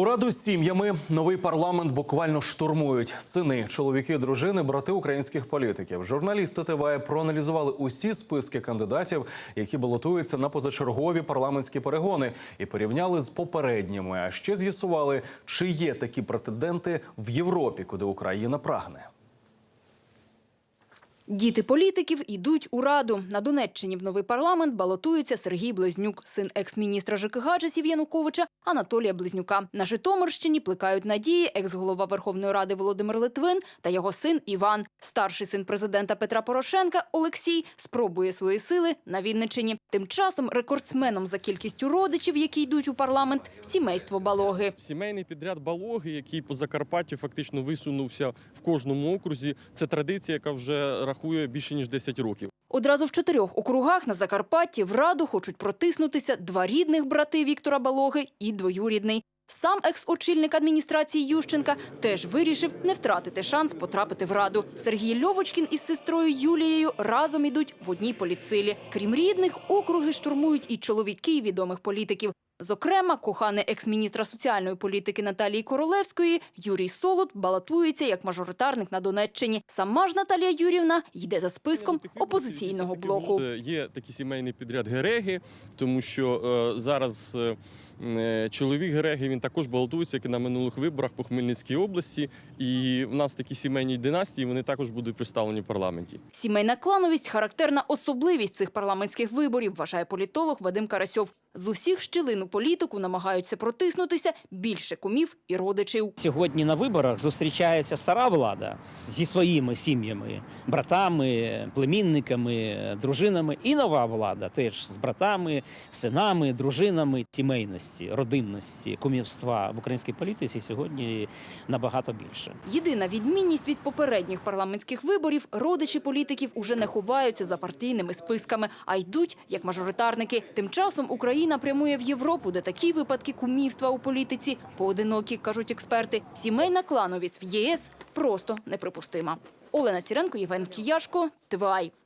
Пораду з сім'ями новий парламент буквально штурмують сини, чоловіки, дружини, брати українських політиків. Журналісти ТВ проаналізували усі списки кандидатів, які балотуються на позачергові парламентські перегони, і порівняли з попередніми. А ще з'ясували, чи є такі претенденти в Європі, куди Україна прагне. Діти політиків ідуть у раду. На Донеччині в новий парламент балотується Сергій Близнюк, син екс-міністра ЖКГ часів Януковича Анатолія Близнюка. На Житомирщині плекають надії екс-голова Верховної Ради Володимир Литвин та його син Іван. Старший син президента Петра Порошенка Олексій спробує свої сили на Вінниччині. Тим часом рекордсменом за кількістю родичів, які йдуть у парламент, сімейство Балоги. Сімейний підряд балоги, який по Закарпаттю фактично висунувся в кожному окрузі. Це традиція, яка вже рахує більше ніж 10 років. Одразу в чотирьох округах на Закарпатті в раду хочуть протиснутися два рідних брати Віктора Балоги і двоюрідний. Сам екс-очільник адміністрації Ющенка теж вирішив не втратити шанс потрапити в раду. Сергій Льовочкін із сестрою Юлією разом ідуть в одній політсилі. Крім рідних, округи штурмують і чоловіки відомих політиків. Зокрема, коханий екс-міністра соціальної політики Наталії Королевської Юрій Солод балотується як мажоритарник на Донеччині. Сама ж Наталія Юрівна йде за списком опозиційного блоку. Є такий сімейний підряд Гереги, тому що е, зараз е, е, чоловік Гереги він також балотується, як і на минулих виборах по Хмельницькій області. І в нас такі сімейні династії вони також будуть представлені в парламенті. Сімейна клановість характерна особливість цих парламентських виборів, вважає політолог Вадим Карасьов. З усіх щілин у політику намагаються протиснутися більше кумів і родичів. Сьогодні на виборах зустрічається стара влада зі своїми сім'ями, братами, племінниками, дружинами, і нова влада теж з братами, синами, дружинами. Сімейності, родинності, кумівства в українській політиці сьогодні набагато більше. Єдина відмінність від попередніх парламентських виборів родичі політиків уже не ховаються за партійними списками, а йдуть як мажоритарники. Тим часом Україна прямує в Європу, де такі випадки кумівства у політиці поодинокі, кажуть експерти. Сімейна клановість в ЄС просто неприпустима. Олена Сіренко, Євген Кіяшко, ТВАЙ.